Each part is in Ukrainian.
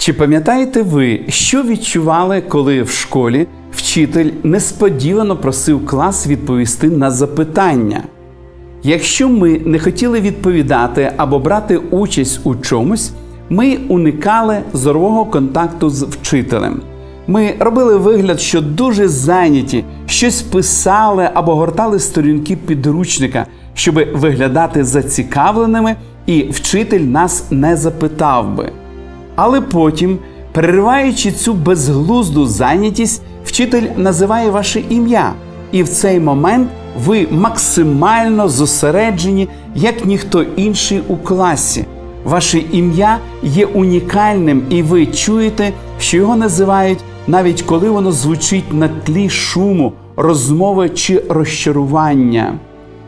Чи пам'ятаєте ви, що відчували, коли в школі вчитель несподівано просив клас відповісти на запитання? Якщо ми не хотіли відповідати або брати участь у чомусь, ми уникали зорового контакту з вчителем. Ми робили вигляд, що дуже зайняті, щось писали або гортали сторінки підручника, щоб виглядати зацікавленими, і вчитель нас не запитав би. Але потім, перериваючи цю безглузду зайнятість, вчитель називає ваше ім'я, і в цей момент ви максимально зосереджені, як ніхто інший у класі. Ваше ім'я є унікальним, і ви чуєте, що його називають навіть коли воно звучить на тлі шуму, розмови чи розчарування.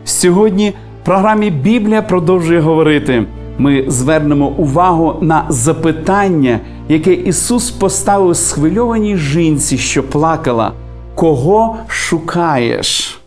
Сьогодні в програмі Біблія продовжує говорити. Ми звернемо увагу на запитання, яке Ісус поставив схвильованій жінці, що плакала: Кого шукаєш?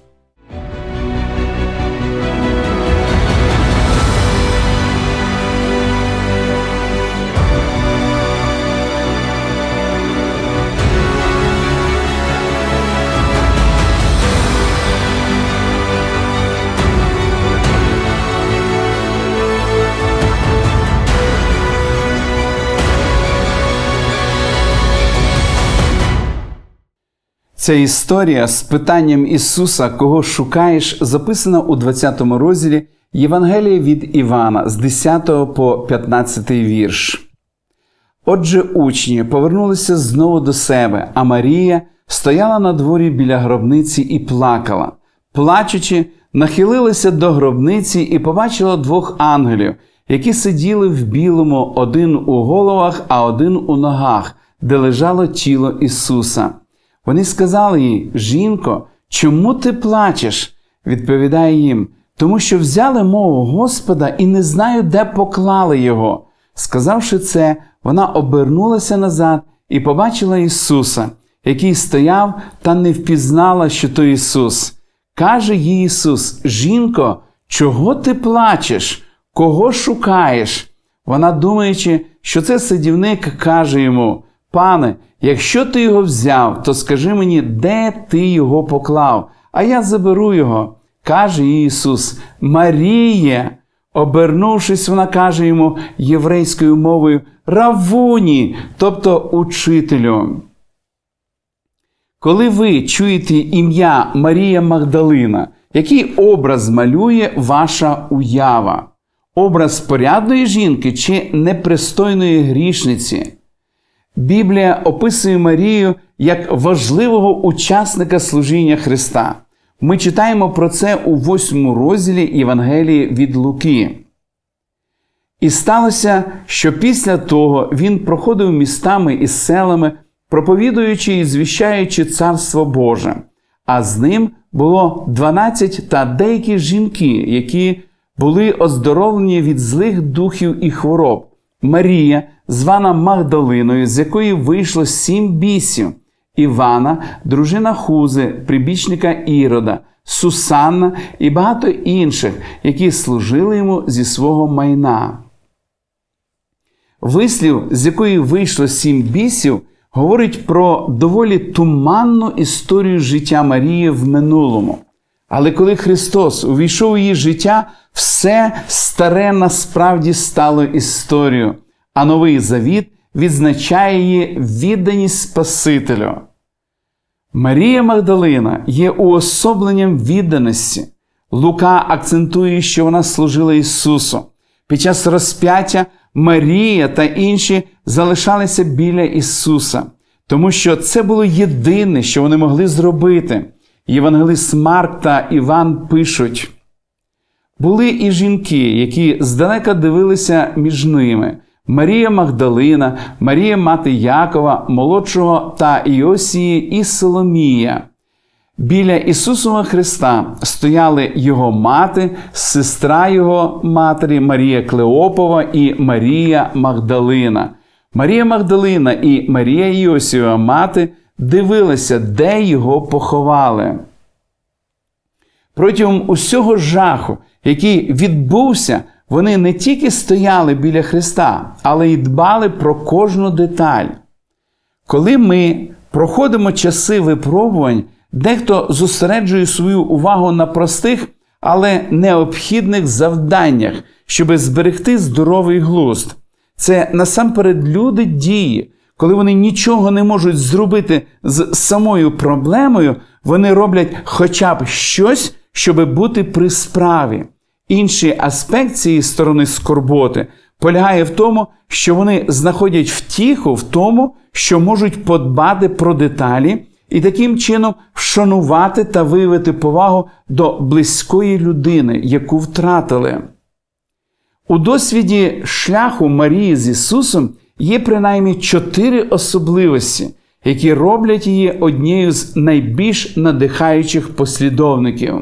Ця історія з питанням Ісуса, кого шукаєш, записана у 20 розділі Євангелія від Івана з 10 по 15 вірш. Отже, учні повернулися знову до себе, а Марія стояла на дворі біля гробниці і плакала. Плачучи, нахилилася до гробниці і побачила двох ангелів, які сиділи в білому один у головах, а один у ногах, де лежало тіло Ісуса. Вони сказали їй, жінко, чому ти плачеш? Відповідає їм, тому що взяли мого Господа і не знаю, де поклали його. Сказавши це, вона обернулася назад і побачила Ісуса, який стояв та не впізнала, що то Ісус. Каже їй Ісус: Жінко, чого ти плачеш? Кого шукаєш? Вона, думаючи, що це садівник, каже йому: Пане, якщо ти його взяв, то скажи мені, де ти його поклав, а я заберу його. Каже Ісус, Маріє. Обернувшись, вона каже йому єврейською мовою Равуні, тобто учителю. Коли ви чуєте ім'я Марія Магдалина, який образ малює ваша уява? Образ порядної жінки чи непристойної грішниці? Біблія описує Марію як важливого учасника служіння Христа. Ми читаємо про це у восьмому розділі Євангелії від Луки. І сталося, що після того він проходив містами і селами, проповідуючи і звіщаючи Царство Боже, а з ним було дванадцять та деякі жінки, які були оздоровлені від злих духів і хвороб. Марія, звана Магдалиною, з якої вийшло сім бісів, Івана, дружина Хузи, прибічника Ірода, Сусанна і багато інших, які служили йому зі свого майна. Вислів, з якої вийшло сім бісів, говорить про доволі туманну історію життя Марії в минулому. Але коли Христос увійшов у її життя, все старе насправді стало історією, а новий завіт відзначає її відданість Спасителю. Марія Магдалина є уособленням відданості. Лука акцентує, що вона служила Ісусу. Під час розп'яття Марія та інші залишалися біля Ісуса, тому що це було єдине, що вони могли зробити. Євангелист Марк та Іван пишуть: були і жінки, які здалека дивилися між ними. Марія Магдалина, Марія мати Якова, молодшого та Іосії і Соломія. Біля Ісусова Христа стояли його мати, сестра його матері Марія Клеопова і Марія Магдалина. Марія Магдалина і Марія Іосієва мати дивилися, де його поховали. Протягом усього жаху, який відбувся, вони не тільки стояли біля Христа, але й дбали про кожну деталь. Коли ми проходимо часи випробувань, дехто зосереджує свою увагу на простих, але необхідних завданнях, щоб зберегти здоровий глузд. Це насамперед люди дії. Коли вони нічого не можуть зробити з самою проблемою, вони роблять хоча б щось, щоб бути при справі. Інший аспект цієї сторони скорботи полягає в тому, що вони знаходять втіху в тому, що можуть подбати про деталі і таким чином вшанувати та виявити повагу до близької людини, яку втратили. У досвіді шляху Марії з Ісусом є принаймні чотири особливості, які роблять її однією з найбільш надихаючих послідовників.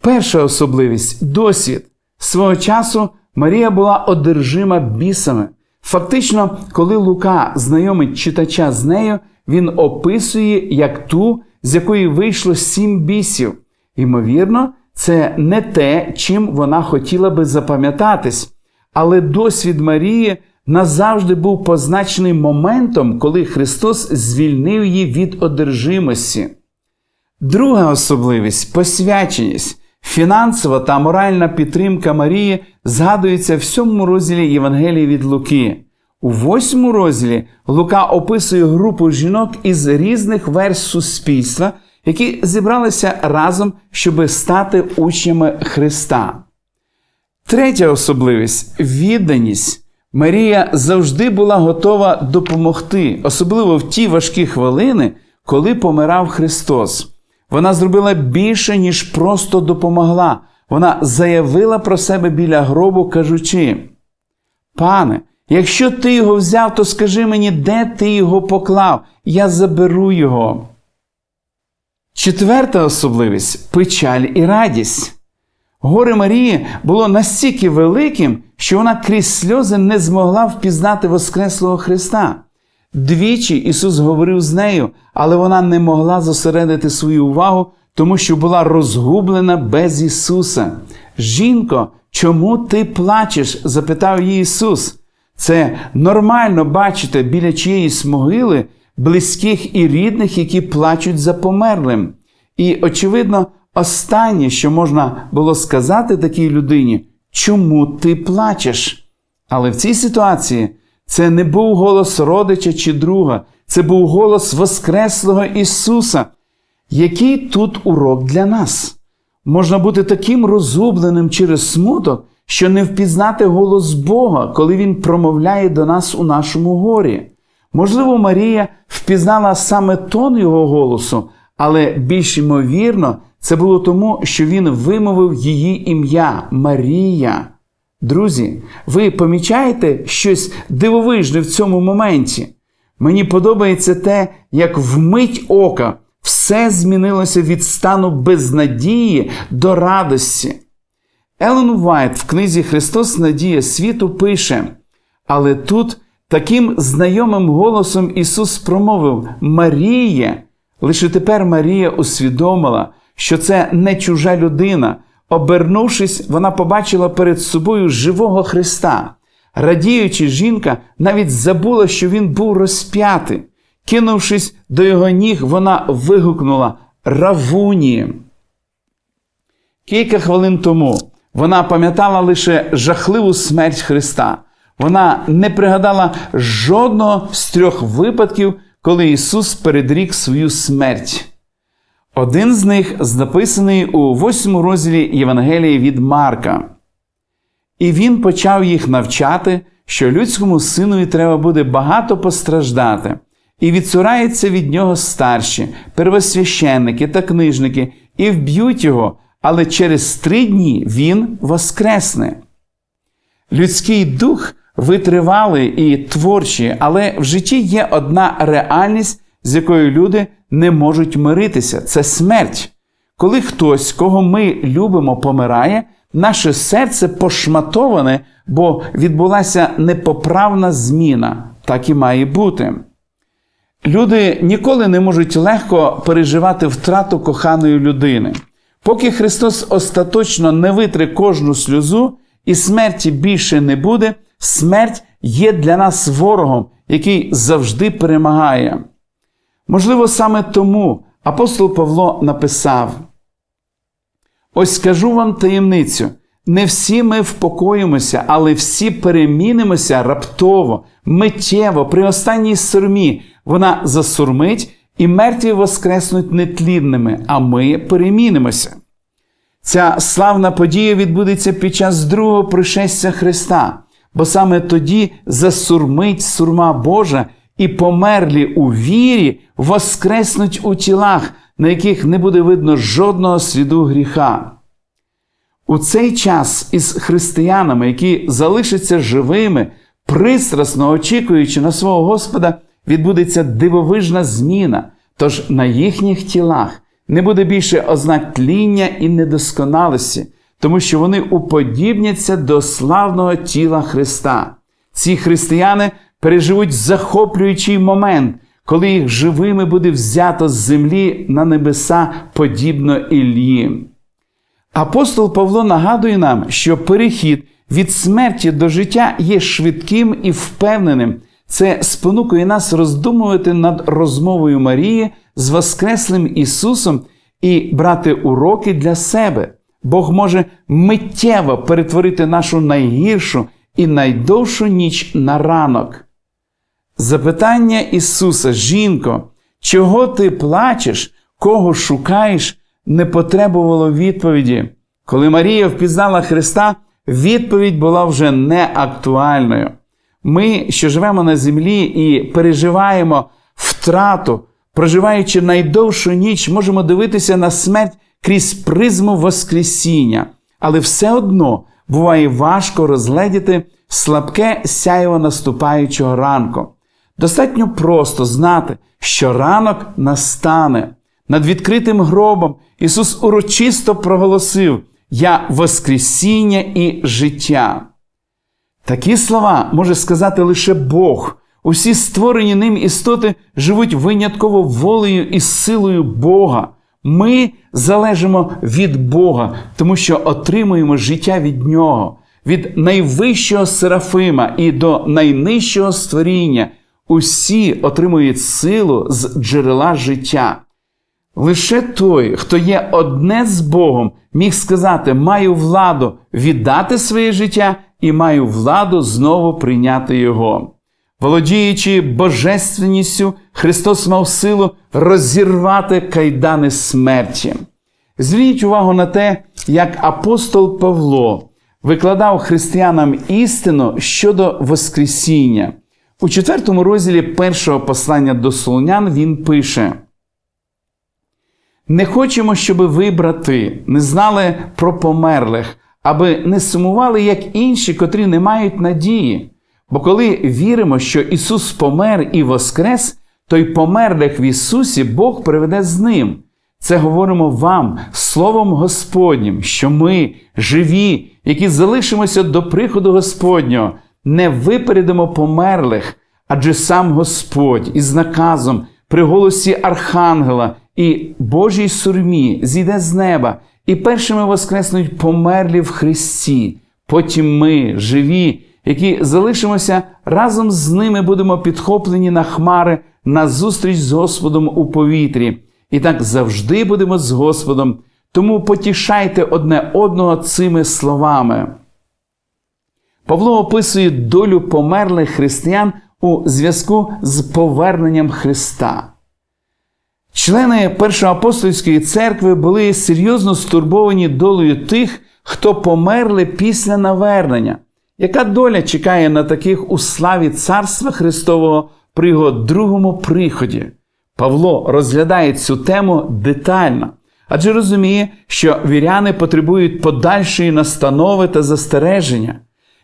Перша особливість досвід. Свого часу Марія була одержима бісами. Фактично, коли Лука знайомить читача з нею, він описує як ту, з якої вийшло сім бісів. Ймовірно, це не те, чим вона хотіла би запам'ятатись, але досвід Марії назавжди був позначений моментом, коли Христос звільнив її від одержимості. Друга особливість посвяченість. Фінансова та моральна підтримка Марії згадується в сьомому розділі Євангелії від Луки. У восьмому розділі Лука описує групу жінок із різних верст суспільства, які зібралися разом, щоб стати учнями Христа. Третя особливість відданість. Марія завжди була готова допомогти, особливо в ті важкі хвилини, коли помирав Христос. Вона зробила більше, ніж просто допомогла. Вона заявила про себе біля гробу, кажучи: Пане, якщо ти його взяв, то скажи мені, де ти його поклав, я заберу його. Четверта особливість печаль і радість. Горе Марії було настільки великим, що вона крізь сльози не змогла впізнати Воскреслого Христа. Двічі Ісус говорив з нею, але вона не могла зосередити свою увагу, тому що була розгублена без Ісуса. Жінко, чому ти плачеш? запитав її Ісус. Це нормально бачити біля чиєїсь могили близьких і рідних, які плачуть за померлим. І, очевидно, останнє, що можна було сказати такій людині, чому ти плачеш? Але в цій ситуації це не був голос родича чи друга, це був голос Воскреслого Ісуса. Який тут урок для нас? Можна бути таким розгубленим через смуток, що не впізнати голос Бога, коли Він промовляє до нас у нашому горі. Можливо, Марія впізнала саме тон його голосу, але більш ймовірно, це було тому, що він вимовив її ім'я Марія. Друзі, ви помічаєте щось дивовижне в цьому моменті? Мені подобається те, як вмить ока все змінилося від стану безнадії до радості. Елен Вайт в книзі Христос Надія світу пише, але тут таким знайомим голосом Ісус промовив Марія. Лише тепер Марія усвідомила, що це не чужа людина. Обернувшись, вона побачила перед собою живого Христа. Радіючи, жінка навіть забула, що він був розп'ятий. Кинувшись до його ніг, вона вигукнула Равуні. Кілька хвилин тому вона пам'ятала лише жахливу смерть Христа. Вона не пригадала жодного з трьох випадків, коли Ісус передрік свою смерть. Один з них записаний у восьмому розділі Євангелії від Марка. І він почав їх навчати, що людському синові треба буде багато постраждати, і відсураються від нього старші, первосвященники та книжники, і вб'ють його, але через три дні він воскресне. Людський дух витривалий і творчий, але в житті є одна реальність, з якою люди не можуть миритися це смерть. Коли хтось, кого ми любимо, помирає, наше серце пошматоване, бо відбулася непоправна зміна. Так і має бути. Люди ніколи не можуть легко переживати втрату коханої людини. Поки Христос остаточно не витре кожну сльозу, і смерті більше не буде, смерть є для нас ворогом, який завжди перемагає. Можливо, саме тому апостол Павло написав: Ось скажу вам таємницю. Не всі ми впокоїмося, але всі перемінимося раптово, миттєво, при останній сурмі. Вона засурмить, і мертві воскреснуть нетлінними, а ми перемінимося. Ця славна подія відбудеться під час другого пришестя Христа, бо саме тоді засурмить сурма Божа, і померлі у вірі воскреснуть у тілах, на яких не буде видно жодного сліду гріха. У цей час із християнами, які залишаться живими, пристрасно очікуючи на свого Господа, відбудеться дивовижна зміна, тож на їхніх тілах не буде більше ознак тління і недосконалості, тому що вони уподібняться до славного тіла Христа. Ці християни переживуть захоплюючий момент, коли їх живими буде взято з землі на небеса подібно Іллі. Апостол Павло нагадує нам, що перехід від смерті до життя є швидким і впевненим. Це спонукує нас роздумувати над розмовою Марії з Воскреслим Ісусом і брати уроки для себе. Бог може миттєво перетворити нашу найгіршу і найдовшу ніч на ранок. Запитання Ісуса, жінко, чого ти плачеш, кого шукаєш, не потребувало відповіді. Коли Марія впізнала Христа, відповідь була вже не актуальною. Ми, що живемо на землі і переживаємо втрату, проживаючи найдовшу ніч, можемо дивитися на смерть крізь призму Воскресіння, але все одно буває важко розгледіти слабке сяйво наступаючого ранку. Достатньо просто знати, що ранок настане. Над відкритим гробом Ісус урочисто проголосив: Я Воскресіння і життя. Такі слова може сказати лише Бог. Усі створені ним істоти живуть винятково волею і силою Бога. Ми залежимо від Бога, тому що отримуємо життя від Нього, від найвищого Серафима і до найнижчого створіння. Усі отримують силу з джерела життя. Лише той, хто є одне з Богом, міг сказати: маю владу віддати своє життя і маю владу знову прийняти Його. Володіючи божественністю, Христос мав силу розірвати кайдани смерті. Зверніть увагу на те, як апостол Павло викладав християнам істину щодо Воскресіння. У четвертому розділі першого послання до Солонян він пише. Не хочемо, щоб ви, брати, не знали про померлих, аби не сумували, як інші, котрі не мають надії. Бо коли віримо, що Ісус помер і воскрес, то й померлих в Ісусі Бог приведе з Ним. Це говоримо вам, Словом Господнім, що ми, живі, які залишимося до приходу Господнього, не випередимо померлих, адже сам Господь із наказом при голосі Архангела і Божій сурмі зійде з неба, і першими воскреснуть померлі в Христі. Потім ми, живі, які залишимося разом з ними, будемо підхоплені на хмари на зустріч з Господом у повітрі. І так завжди будемо з Господом. Тому потішайте одне одного цими словами. Павло описує долю померлих християн у зв'язку з поверненням Христа. Члени Першоапостольської церкви були серйозно стурбовані долею тих, хто померли після навернення. Яка доля чекає на таких у славі Царства Христового при його другому приході? Павло розглядає цю тему детально, адже розуміє, що віряни потребують подальшої настанови та застереження.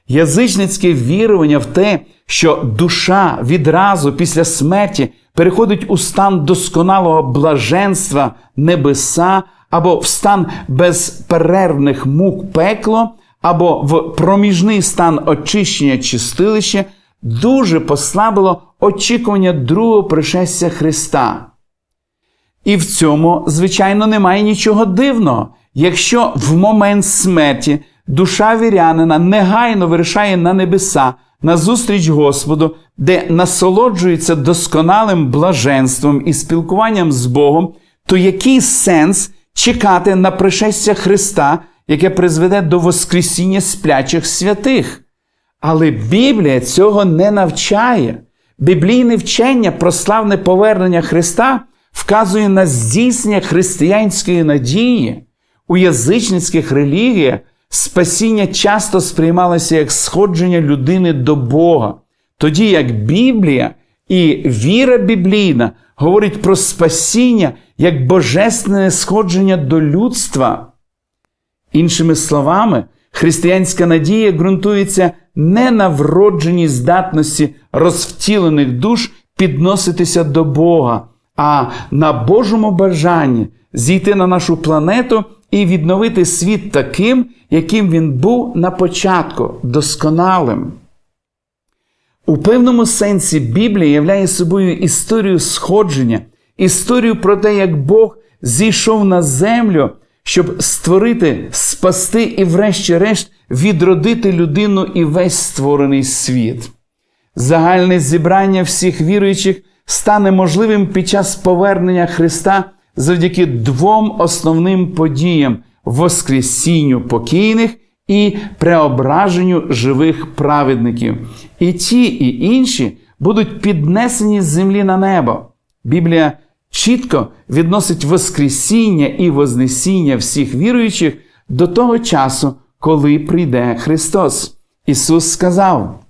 Язичницьке вірування в те, що душа відразу після смерті переходить у стан досконалого блаженства небеса або в стан безперервних мук пекло, або в проміжний стан очищення чистилища, дуже послабило очікування другого пришестя Христа. І в цьому, звичайно, немає нічого дивного, якщо в момент смерті душа вірянина негайно вирішає на небеса, на зустріч Господу, де насолоджується досконалим блаженством і спілкуванням з Богом, то який сенс чекати на пришестя Христа, яке призведе до Воскресіння сплячих святих? Але Біблія цього не навчає. Біблійне вчення про славне повернення Христа вказує на здійснення християнської надії. У язичницьких релігіях спасіння часто сприймалося як сходження людини до Бога, тоді як Біблія і віра біблійна говорить про спасіння як божественне сходження до людства. Іншими словами, християнська надія ґрунтується не на вродженій здатності розвтілених душ підноситися до Бога, а на Божому бажанні зійти на нашу планету і відновити світ таким, яким він був на початку, досконалим. У певному сенсі Біблія являє собою історію сходження, історію про те, як Бог зійшов на землю, щоб створити, спасти і, врешті-решт, відродити людину і весь створений світ. Загальне зібрання всіх віруючих стане можливим під час повернення Христа завдяки двом основним подіям Воскресінню покійних і преображенню живих праведників. І ті, і інші будуть піднесені з землі на небо. Біблія чітко відносить Воскресіння і Вознесіння всіх віруючих до того часу, коли прийде Христос. Ісус сказав.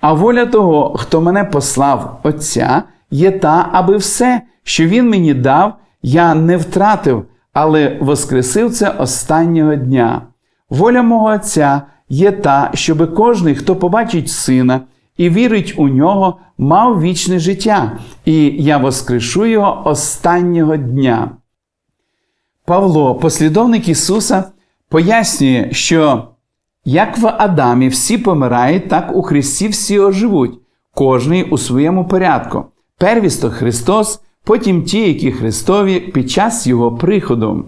А воля того, хто мене послав Отця, є та, аби все, що Він мені дав, я не втратив, але воскресив це останнього дня. Воля мого Отця є та, щоби кожний, хто побачить сина і вірить у нього, мав вічне життя, і я воскрешу його останнього дня. Павло, послідовник Ісуса, пояснює, що як в Адамі всі помирають, так у Христі всі оживуть, кожний у своєму порядку. Первісто Христос, потім ті, які Христові під час Його приходу.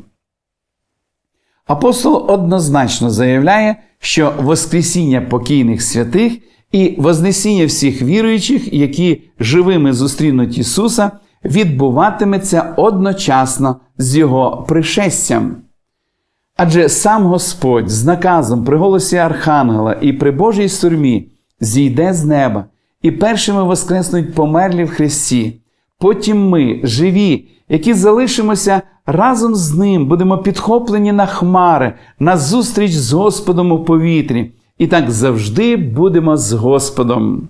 Апостол однозначно заявляє, що Воскресіння покійних святих і Вознесіння всіх віруючих, які живими зустрінуть Ісуса, відбуватиметься одночасно з Його пришестям. Адже сам Господь з наказом при голосі Архангела і при Божій сурмі зійде з неба, і першими воскреснуть померлі в Христі. Потім ми, живі, які залишимося разом з Ним, будемо підхоплені на хмари, на зустріч з Господом у повітрі, і так завжди будемо з Господом.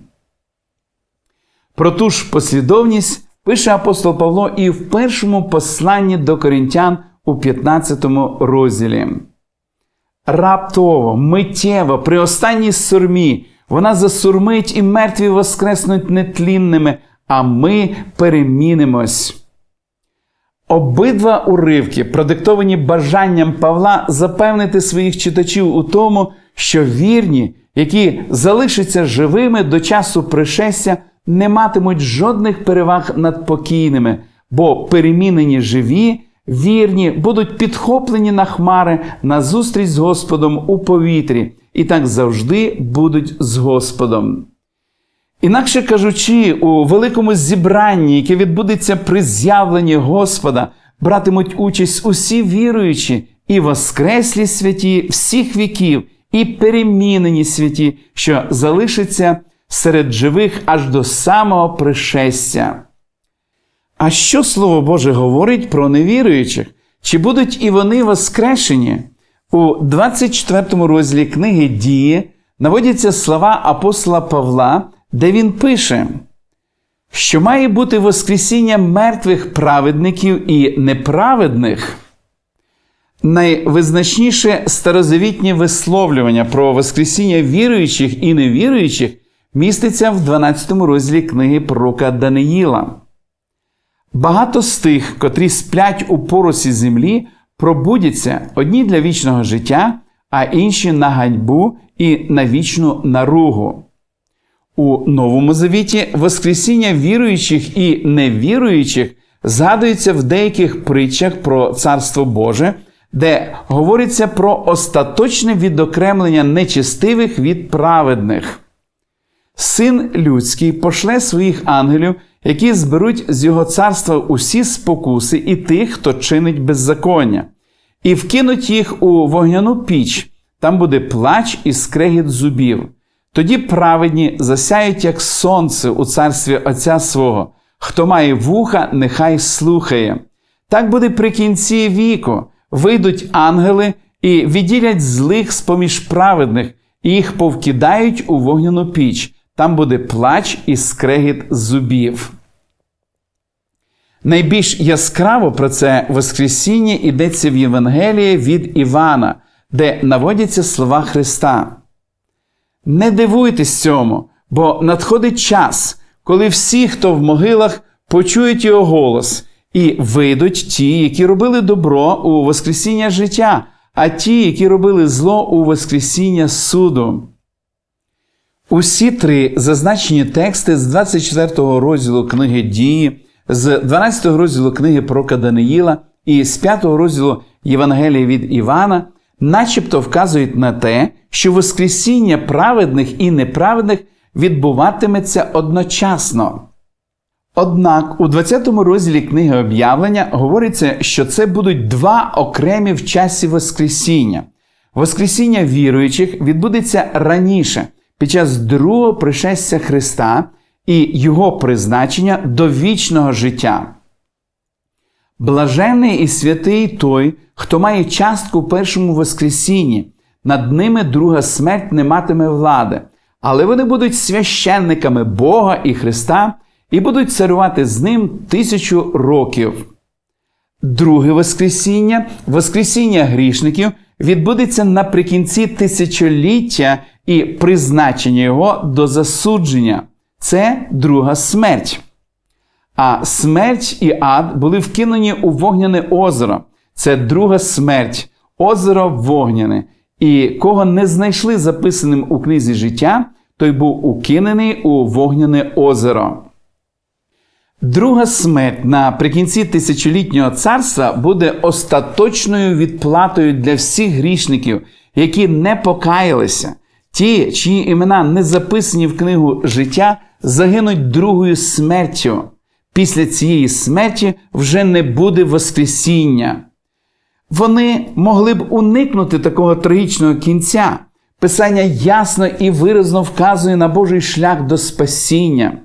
Про ту ж послідовність пише апостол Павло і в першому посланні до корінтян у 15 розділі. Раптово, миттєво, при останній сурмі, вона засурмить і мертві воскреснуть нетлінними, а ми перемінимось. Обидва уривки, продиктовані бажанням Павла запевнити своїх читачів у тому, що вірні, які залишаться живими до часу пришестя, не матимуть жодних переваг над покійними, бо перемінені живі вірні будуть підхоплені на хмари на зустріч з Господом у повітрі, і так завжди будуть з Господом. Інакше кажучи, у великому зібранні, яке відбудеться при з'явленні Господа, братимуть участь усі віруючі і воскреслі святі всіх віків, і перемінені святі, що залишаться серед живих аж до самого пришестя. А що Слово Боже говорить про невіруючих? Чи будуть і вони воскрешені? У 24 розділі книги Дії наводяться слова апостола Павла, де він пише, що має бути Воскресіння мертвих праведників і неправедних. Найвизначніше старозавітнє висловлювання про Воскресіння віруючих і невіруючих міститься в 12 розділі книги пророка Даниїла. Багато з тих, котрі сплять у поросі землі, пробудяться одні для вічного життя, а інші на ганьбу і на вічну наругу. У Новому Завіті Воскресіння віруючих і невіруючих згадується в деяких притчах про Царство Боже, де говориться про остаточне відокремлення нечестивих від праведних. Син людський пошле своїх ангелів, які зберуть з його царства усі спокуси і тих, хто чинить беззаконня, і вкинуть їх у вогняну піч, там буде плач і скрегіт зубів. Тоді праведні засяють, як сонце у царстві Отця свого. Хто має вуха, нехай слухає. Так буде при кінці віку. Вийдуть ангели і відділять злих з поміж праведних, і їх повкидають у вогняну піч. Там буде плач і скрегіт зубів. Найбільш яскраво про це Воскресіння йдеться в Євангелії від Івана, де наводяться слова Христа. Не дивуйтесь цьому, бо надходить час, коли всі, хто в могилах, почують його голос, і вийдуть ті, які робили добро у Воскресіння життя, а ті, які робили зло у Воскресіння суду. Усі три зазначені тексти з 24 розділу книги Дії, з 12 розділу книги Пророка Даниїла і з 5 розділу Євангелія від Івана, начебто вказують на те, що Воскресіння праведних і неправедних відбуватиметься одночасно. Однак у 20 розділі книги об'явлення говориться, що це будуть два окремі в часі Воскресіння. Воскресіння віруючих відбудеться раніше, під час другого пришестя Христа і Його призначення до вічного життя. Блаженний і святий той, хто має частку в першому Воскресінні, над ними друга смерть не матиме влади, але вони будуть священниками Бога і Христа і будуть царювати з ним тисячу років. Друге Воскресіння, Воскресіння грішників, відбудеться наприкінці тисячоліття і призначення його до засудження. Це друга смерть. А смерть і ад були вкинені у вогняне озеро. Це друга смерть, озеро вогняне. І кого не знайшли записаним у книзі життя, той був укинений у вогняне озеро. Друга смерть наприкінці тисячолітнього царства буде остаточною відплатою для всіх грішників, які не покаялися. Ті, чиї імена не записані в книгу життя, загинуть другою смертю. Після цієї смерті вже не буде Воскресіння. Вони могли б уникнути такого трагічного кінця. Писання ясно і виразно вказує на Божий шлях до спасіння.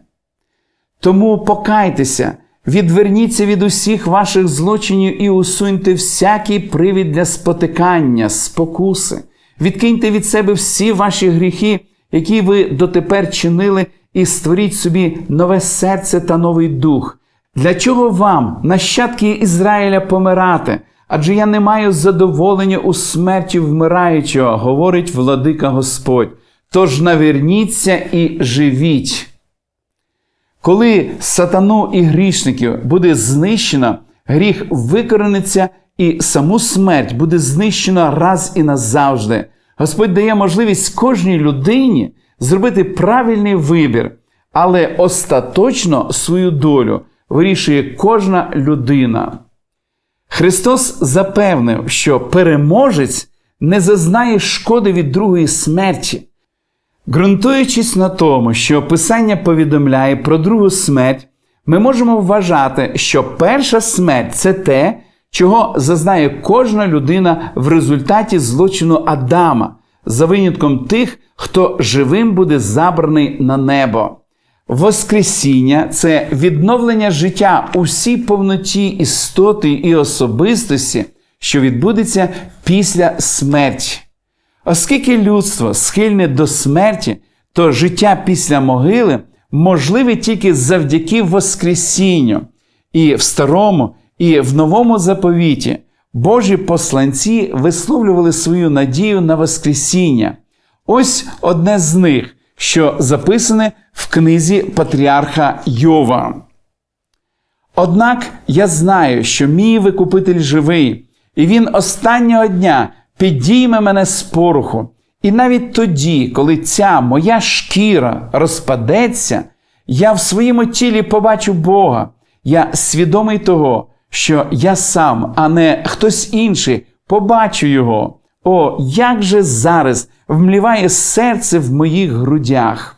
Тому покайтеся, відверніться від усіх ваших злочинів і усуньте всякий привід для спотикання, спокуси. Відкиньте від себе всі ваші гріхи, які ви дотепер чинили, і створіть собі нове серце та новий дух. Для чого вам, нащадки Ізраїля, помирати? Адже я не маю задоволення у смерті вмираючого, говорить владика Господь. Тож наверніться і живіть. Коли сатану і грішників буде знищено, гріх викорениться і саму смерть буде знищено раз і назавжди. Господь дає можливість кожній людині зробити правильний вибір, але остаточно свою долю вирішує кожна людина. Христос запевнив, що переможець не зазнає шкоди від другої смерті. Ґрунтуючись на тому, що Писання повідомляє про другу смерть, ми можемо вважати, що перша смерть це те, чого зазнає кожна людина в результаті злочину Адама, за винятком тих, хто живим буде забраний на небо. Воскресіння це відновлення життя усій повноті істоти і особистості, що відбудеться після смерті. Оскільки людство схильне до смерті, то життя після могили можливе тільки завдяки Воскресінню. І в старому, і в новому заповіті Божі посланці висловлювали свою надію на Воскресіння. Ось одне з них, що записане в книзі Патріарха Йова. Однак я знаю, що мій викупитель живий, і він останнього дня підійме мене з пороху. І навіть тоді, коли ця моя шкіра розпадеться, я в своєму тілі побачу Бога. Я свідомий того, що я сам, а не хтось інший, побачу його. О, як же зараз вмліває серце в моїх грудях.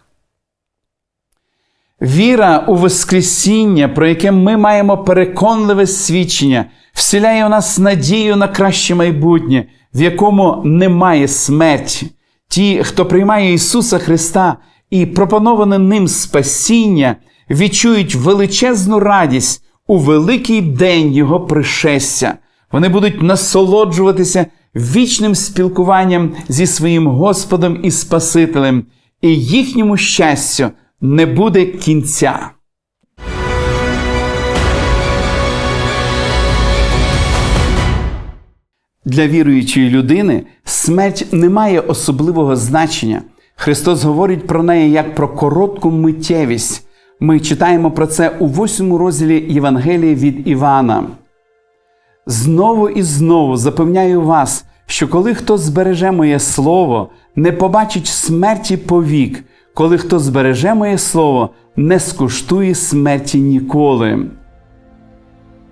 Віра у Воскресіння, про яке ми маємо переконливе свідчення, вселяє у нас надію на краще майбутнє, в якому немає смерті. Ті, хто приймає Ісуса Христа і пропоноване ним спасіння, відчують величезну радість у великий день Його пришестя. Вони будуть насолоджуватися вічним спілкуванням зі своїм Господом і Спасителем, і їхньому щастю не буде кінця. Для віруючої людини смерть не має особливого значення. Христос говорить про неї як про коротку миттєвість. Ми читаємо про це у восьмому розділі Євангелії від Івана. Знову і знову запевняю вас, що коли хто збереже моє слово, не побачить смерті повік, коли хто збереже моє слово, не скуштує смерті ніколи.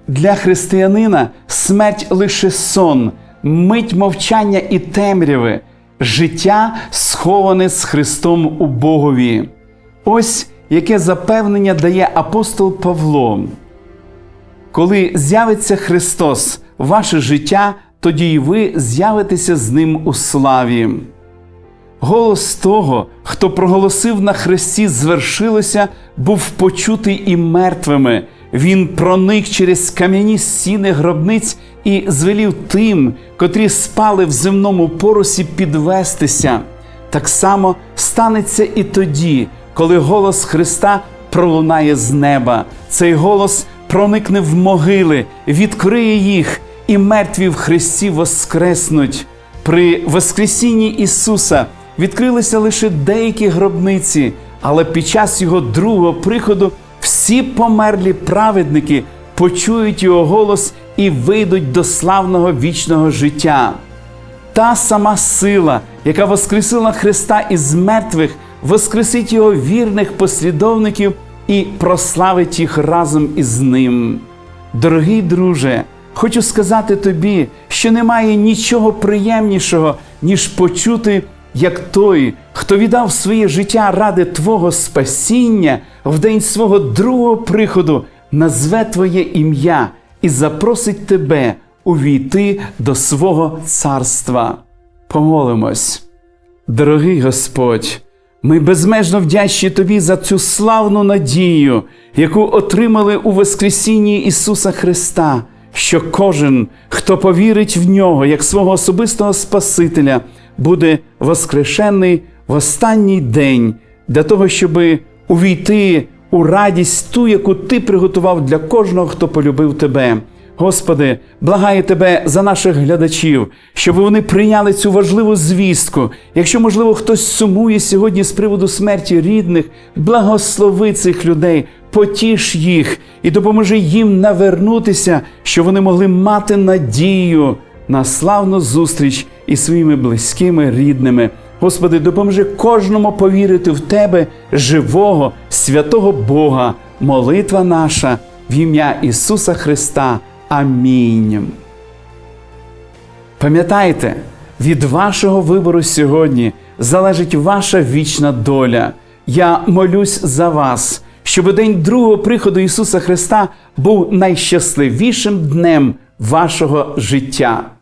Для християнина смерть лише сон, мить мовчання і темряви, життя сховане з Христом у Богові. Ось яке запевнення дає апостол Павло. Коли з'явиться Христос, ваше життя, тоді й ви з'явитеся з Ним у славі. Голос того, хто проголосив на хресті, звершилося, був почутий і мертвими. Він проник через кам'яні стіни гробниць і звелів тим, котрі спали в земному порусі, підвестися. Так само станеться і тоді, коли голос Христа пролунає з неба. Цей голос проникне в могили, відкриє їх, і мертві в Христі воскреснуть. При Воскресінні Ісуса відкрилися лише деякі гробниці, але під час Його другого приходу всі померлі праведники почують Його голос і вийдуть до славного вічного життя. Та сама сила, яка воскресила Христа із мертвих, воскресить Його вірних послідовників і прославить їх разом із ним. Дорогий друже, хочу сказати тобі, що немає нічого приємнішого, ніж почути, як той, хто віддав своє життя ради Твого спасіння в день свого другого приходу, назве Твоє ім'я і запросить тебе увійти до свого царства. Помолимось. Дорогий Господь, ми безмежно вдячні Тобі за цю славну надію, яку отримали у Воскресінні Ісуса Христа, що кожен, хто повірить в нього як свого особистого Спасителя, буде воскрешений в останній день для того, щоб увійти у радість ту, яку Ти приготував для кожного, хто полюбив Тебе. Господи, благаю Тебе за наших глядачів, щоб вони прийняли цю важливу звістку. Якщо, можливо, хтось сумує сьогодні з приводу смерті рідних, благослови цих людей, потіш їх і допоможи їм навернутися, щоб вони могли мати надію на славну зустріч із своїми близькими рідними. Господи, допоможи кожному повірити в Тебе, живого, святого Бога, молитва наша в ім'я Ісуса Христа. Амінь. Пам'ятайте, від вашого вибору сьогодні залежить ваша вічна доля. Я молюсь за вас, щоб день другого приходу Ісуса Христа був найщасливішим днем вашого життя.